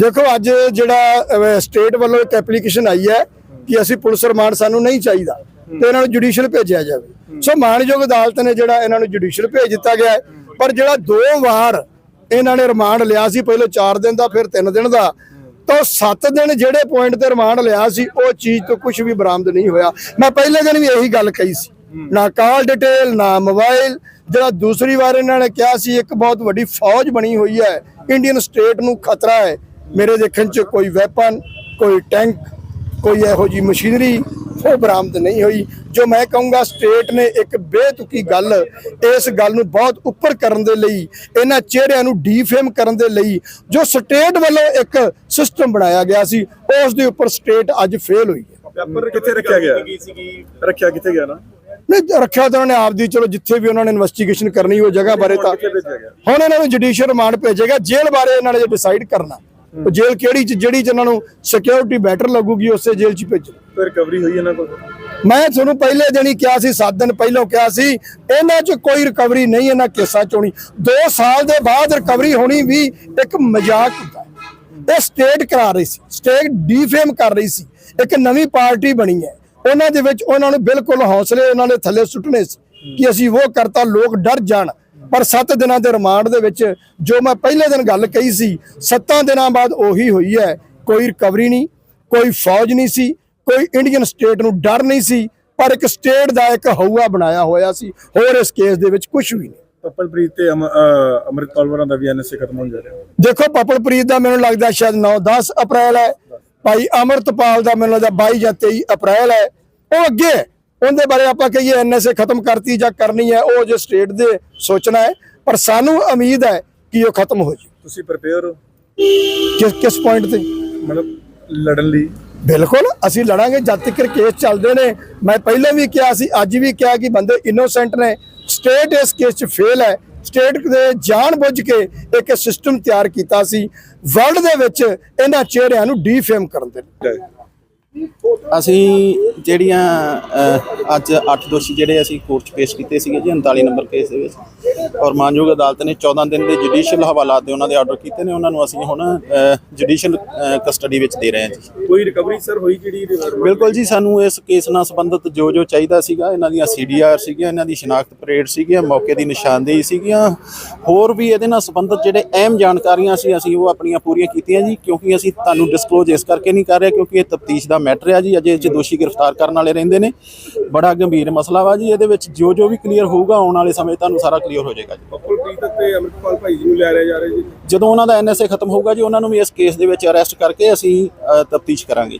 ਦੇਖੋ, ਅੱਜ ਜਿਹੜਾ ਸਟੇਟ ਵੱਲੋਂ ਇੱਕ ਐਪਲੀਕੇਸ਼ਨ ਆਈ ਹੈ ਕਿ ਅਸੀਂ ਪੁਲਿਸ ਰਿਮਾਂਡ ਸਾਨੂੰ ਨਹੀਂ ਚਾਹੀਦਾ ਤੇ ਇਹਨਾਂ ਨੂੰ ਜੁਡੀਸ਼ੀਅਲ ਭੇਜਿਆ ਜਾਵੇ। ਸੋ ਮਾਨਯੋਗ ਅਦਾਲਤ ਨੇ ਜਿਹੜਾ ਇਹਨਾਂ ਨੂੰ ਜੁਡੀਸ਼ੀਅਲ ਭੇਜ ਦਿੱਤਾ ਗਿਆ ਹੈ, ਪਰ ਜਿਹੜਾ ਦੋ ਵਾਰ ਇਹਨਾਂ ਨੇ ਰਿਮਾਂਡ ਲਿਆ ਸੀ, ਪਹਿਲਾਂ 4 ਦਿਨ ਦਾ, ਫਿਰ 3 ਦਿਨ ਦਾ, ਤਾਂ 7 ਦਿਨ ਜਿਹੜੇ ਪੁਆਇੰਟ ਤੇ ਰਿਮਾਂਡ ਲਿਆ ਸੀ, ਉਹ ਚੀਜ਼ ਤੋਂ ਕੁਝ ਵੀ ਬਰਾਮਦ ਨਹੀਂ ਹੋਇਆ। ਮੈਂ ਪਹਿਲੇ ਦਿਨ ਵੀ ਇਹੀ ਗੱਲ ਕਹੀ ਸੀ, ਨਾ ਕਾਲ ਡਿਟੇਲ ਨਾ ਮੋਬਾਈਲ ਜਿਹੜਾ ਦੂਸਰੀ ਵਾਰ ਇਹਨਾਂ ਨੇ ਕਿਹਾ ਸੀ, ਇੱਕ ਬਹੁਤ ਵੱਡੀ ਫੌਜ ਬਣੀ ਹੋਈ ਹੈ, ਇੰਡੀਅਨ ਸਟੇਟ ਨੂੰ ਖਤਰਾ ਹੈ ਮੇਰੇ ਦੇਖਣ ਚ ਕੋਈ ਵੈਪਨ ਕੋਈ ਟੈਂਕ ਕੋਈ ਇਹੋ ਜੀ ਮਸ਼ੀਨਰੀ ਉਹ ਬਰਾਮਦ ਨਹੀਂ ਹੋਈ। ਜੋ ਮੈਂ ਕਹੂੰਗਾ ਸਟੇਟ ਨੇ ਇੱਕ ਬੇਤੁਕੀ ਗੱਲ ਇਸ ਗੱਲ ਨੂੰ ਬਹੁਤ ਉੱਪਰ ਕਰਨ ਦੇ ਲਈ ਇਹਨਾਂ ਚਿਹਰਿਆਂ ਨੂੰ ਡੀਫੇਮ ਕਰਨ ਦੇ ਲਈ ਜੋ ਸਟੇਟ ਵੱਲੋਂ ਇੱਕ ਸਿਸਟਮ ਬਣਾਇਆ ਗਿਆ ਸੀ ਉਸ ਦੇ ਉੱਪਰ ਸਟੇਟ ਅੱਜ ਫੇਲ ਹੋਈ ਹੈ। ਪੇਪਰ ਕਿੱਥੇ ਰੱਖਿਆ ਗਿਆ? ਰੱਖਿਆ ਕਿੱਥੇ ਗਿਆ ਨਾ? ਨਹੀਂ ਰੱਖਿਆ ਤਾਂ ਉਹਨਾਂ ਨੇ ਆਪਦੀ ਚਲੋ ਜਿੱਥੇ ਵੀ ਉਹਨਾਂ ਨੇ ਇਨਵੈਸਟੀਗੇਸ਼ਨ ਕਰਨੀ ਉਹ ਜਗ੍ਹਾ ਬਾਰੇ ਤਾਂ ਹੁਣ ਇਹਨਾਂ ਨੂੰ ਜੁਡੀਸ਼ੀਅਲ ਰਿਮਾਂਡ ਭੇਜੇਗਾ ਜੇਲ੍ਹ ਬਾਰੇ ਇਹਨਾਂ ਨੇ ਡਿਸਾਈਡ ਕਰਨਾ। ਉਹ ਜੇਲ੍ਹ ਕਿਹੜੀ ਚ ਜਿਹੜੀ ਚ ਇਹਨਾਂ ਨੂੰ ਸਿਕਿਉਰਿਟੀ ਬੈਟਰ ਲੱਗੂਗੀ ਉਸੇ ਜੇਲ੍ਹ ਚ ਭੇਜੋ। ਫਿਰ ਰਿਕਵਰੀ ਹੋਈ ਇਹਨਾਂ ਕੋਲ? ਮੈਂ ਤੁਹਾਨੂੰ ਪਹਿਲੇ ਦਿਨ ਹੀ ਕਿਹਾ ਸੀ 7 ਦਿਨ ਪਹਿਲਾਂ ਕਿਹਾ ਸੀ ਇਹਨਾਂ 'ਚ ਕੋਈ ਰਿਕਵਰੀ ਨਹੀਂ ਇਹਨਾਂ ਕੇਸਾਂ 'ਚ ਹੋਣੀ। 2 ਸਾਲ ਦੇ ਬਾਅਦ ਰਿਕਵਰੀ ਹੋਣੀ ਵੀ ਇੱਕ ਮਜ਼ਾਕ ਹੁੰਦਾ ਇਹ ਸਟੇਟ ਕਰਾ ਰਹੀ ਸੀ ਸਟੇਟ ਡੀਫੇਮ ਕਰ ਰਹੀ ਸੀ। ਇੱਕ ਨਵੀਂ ਪਾਰਟੀ ਬਣੀ ਹੈ। ਉਹਨਾਂ ਦੇ ਵਿੱਚ ਉਹਨਾਂ ਨੂੰ ਬਿਲਕੁਲ ਹੌਸਲੇ ਉਹਨਾਂ ਦੇ ਥੱਲੇ ਸੁੱਟਣੇ ਸੀ ਕਿ ਅਸੀਂ ਉਹ ਕਰਤਾ ਲੋਕ ਡਰ ਜਾਣ। ਪਰ 7 ਦਿਨਾਂ ਦੇ ਰਿਮਾਂਡ ਦੇ ਵਿੱਚ ਜੋ ਮੈਂ ਪਹਿਲੇ ਦਿਨ ਗੱਲ ਕਹੀ ਸੀ 7 ਦਿਨਾਂ ਬਾਅਦ ਉਹੀ ਹੋਈ ਹੈ। ਕੋਈ ਰਿਕਵਰੀ ਨਹੀਂ ਕੋਈ ਫੌਜ ਨਹੀਂ ਸੀ ਕੋਈ ਇੰਡੀਅਨ ਸਟੇਟ ਨੂੰ ਡਰ ਨਹੀਂ ਸੀ ਪਰ ਇੱਕ ਸਟੇਟ ਦਾ ਇੱਕ ਹਊਆ ਬਣਾਇਆ ਹੋਇਆ ਸੀ। ਹੋਰ ਇਸ ਕੇਸ ਦੇ ਵਿੱਚ ਕੁਝ ਵੀ ਨਹੀਂ। ਪੱਪਲਪ੍ਰੀਤ ਤੇ ਅੰਮ੍ਰਿਤਪਾਲ ਵਰਾਂ ਦਾ ਵੀ ਐਨਐਸਏ ਖਤਮ ਹੋਣ ਜਾ ਰਿਹਾ। ਦੇਖੋ ਪਪਲਪ੍ਰੀਤ ਦਾ ਮੈਨੂੰ ਲੱਗਦਾ ਸ਼ਾਇਦ 9 10 ਅਪ੍ਰੈਲ ਹੈ। ਭਾਈ ਅਮਰਤਪਾਲ ਦਾ ਮੈਨੂੰ ਲੱਗਦਾ 22 ਜਾਂ 23 ਅਪ੍ਰੈਲ ਹੈ। ਉਹ ਅੱਗੇ। ਉਹਦੇ ਬਾਰੇ ਆਪਾਂ ਕਹੀਏ ਐਨਐਸਏ ਖਤਮ ਕਰਤੀ ਜਾਂ ਕਰਨੀ ਹੈ ਉਹ ਜੋ ਸਟੇਟ ਦੇ ਸੋਚਣਾ ਹੈ ਪਰ ਸਾਨੂੰ ਉਮੀਦ ਹੈ ਕਿ ਉਹ ਖਤਮ ਹੋ ਜੇ ਤੁਸੀਂ ਪ੍ਰਪੇਅਰ ਹੋ? ਕਿਸ ਕਿਸ ਪੁਆਇੰਟ ਤੇ? ਮਤਲਬ ਲੜਨ ਲਈ। ਬਿਲਕੁਲ ਅਸੀਂ ਲੜਾਂਗੇ ਜਦ ਤੱਕ ਕੇਸ ਚੱਲਦੇ ਨੇ। ਮੈਂ ਪਹਿਲਾਂ ਵੀ ਕਿਹਾ ਸੀ ਅੱਜ ਵੀ ਕਿਹਾ ਕਿ ਬੰਦੇ ਇਨੋਸੈਂਟ ਨੇ। ਸਟੇਟ ਇਸ ਕੇਸ 'ਚ ਫੇਲ ਹੈ। ਸਟੇਟ ਦੇ ਜਾਣ ਬੁੱਝ ਕੇ ਇੱਕ ਸਿਸਟਮ ਤਿਆਰ ਕੀਤਾ ਸੀ। ਵਰਲਡ ਦੇ ਵਿੱਚ ਇਹਨਾਂ ਚਿਹਰਿਆਂ ਨੂੰ ਡੀਫੇਮ ਕਰਨ ਦੇ ਲਈ। ਅਸੀਂ ਜਿਹੜੀਆਂ ਅੱਜ 8 ਦੋਸ਼ੀ ਜਿਹੜੇ ਅਸੀਂ ਕੋਰਟ 'ਚ ਪੇਸ਼ ਕੀਤੇ ਸੀਗੇ ਜੀ 39 ਨੰਬਰ ਕੇਸ ਦੇ ਵਿੱਚ। ਔਰ ਮਾਨਯੋਗ ਅਦਾਲਤ ਨੇ 14 ਦਿਨ ਦੇ ਜੁਡੀਸ਼ੀਅਲ ਹਵਾਲਾਤ ਦੇ ਉਹਨਾਂ ਦੇ ਆਰਡਰ ਕੀਤੇ ਨੇ ਉਹਨਾਂ ਨੂੰ ਅਸੀਂ ਹੁਣ ਜੁਡੀਸ਼ੀਅਲ ਕਸਟਡੀ ਵਿੱਚ ਦੇ ਰਹੇ ਹਾਂ ਜੀ। ਕੋਈ ਰਿਕਵਰੀ ਸਰ ਹੋਈ ਜਿਹੜੀ ਬਿਲਕੁਲ ਜੀ ਸਾਨੂੰ ਇਸ ਕੇਸ ਨਾਲ ਸੰਬੰਧਿਤ ਜੋ ਜੋ ਚਾਹੀਦਾ ਸੀਗਾ ਇਹਨਾਂ ਦੀਆਂ ਸੀਡੀਆਰ ਸੀਗੀਆਂ ਇਹਨਾਂ ਦੀ ਸ਼ਨਾਖਤ ਪਰੇਡ ਸੀਗੀਆਂ ਮੌਕੇ ਦੀ ਨਿਸ਼ਾਨਦੇਹੀ ਸੀਗੀਆਂ। ਹੋਰ ਵੀ ਇਹਦੇ ਨਾਲ ਸੰਬੰਧਿਤ ਜਿਹੜੇ ਅਹਿਮ ਜਾਣਕਾਰੀਆਂ ਸੀ ਅਸੀਂ ਉਹ ਆਪਣੀਆਂ ਪੂਰੀਆਂ ਕੀਤੀਆਂ ਜੀ ਕਿਉਂਕਿ ਅਸੀਂ ਤੁਹਾਨੂੰ ਡਿਸਕਲੋਜ਼ ਇਸ ਕਰਕੇ ਨਹੀਂ ਕਰ ਰਹੇ ਕਿਉਂਕਿ ਇਹ ਤਫਤੀਸ਼ ਦਾ ਮੈਟਰ ਹੈ ਜੀ ਅਜੇ ਇਹ 'ਚ ਦੋਸ਼ੀ ਗ੍ਰਿਫਤਾਰ ਕਰਨ ਵਾਲੇ ਰਹਿੰਦੇ ਨੇ। ਬੜਾ ਗੰਭੀਰ ਮਸਲਾ ਵਾ ਜੀ ਇਹਦੇ ਵਿੱਚ ਜੋ ਜੋ ਵੀ ਕਲੀਅਰ ਹੋਊਗਾ ਆਉਣ ਵਾਲੇ ਸਮੇਂ ਤੁਹਾਨੂੰ ਸਾਰਾ ਕਲੀਅਰ ਹੋ ਜਾਏਗਾ ਜੀ। ਪੱਪਲਪ੍ਰੀਤ ਤੇ ਅੰਮ੍ਰਿਤਪਾਲ ਭਾਈ ਜੀ ਨੂੰ ਲੈ ਰਿਹਾ ਜਾ ਰਿਹਾ ਜੀ। ਜਦੋਂ ਉਹਨਾਂ ਦਾ ਐਨਐਸਏ ਖਤਮ ਹੋਊਗਾ ਜੀ ਉਹਨਾਂ ਨੂੰ ਵੀ ਇਸ ਕੇਸ ਦੇ ਵਿੱਚ ਅਰੈਸਟ ਕਰਕੇ ਅਸੀਂ ਤਫਤੀਸ਼ ਕਰਾਂਗੇ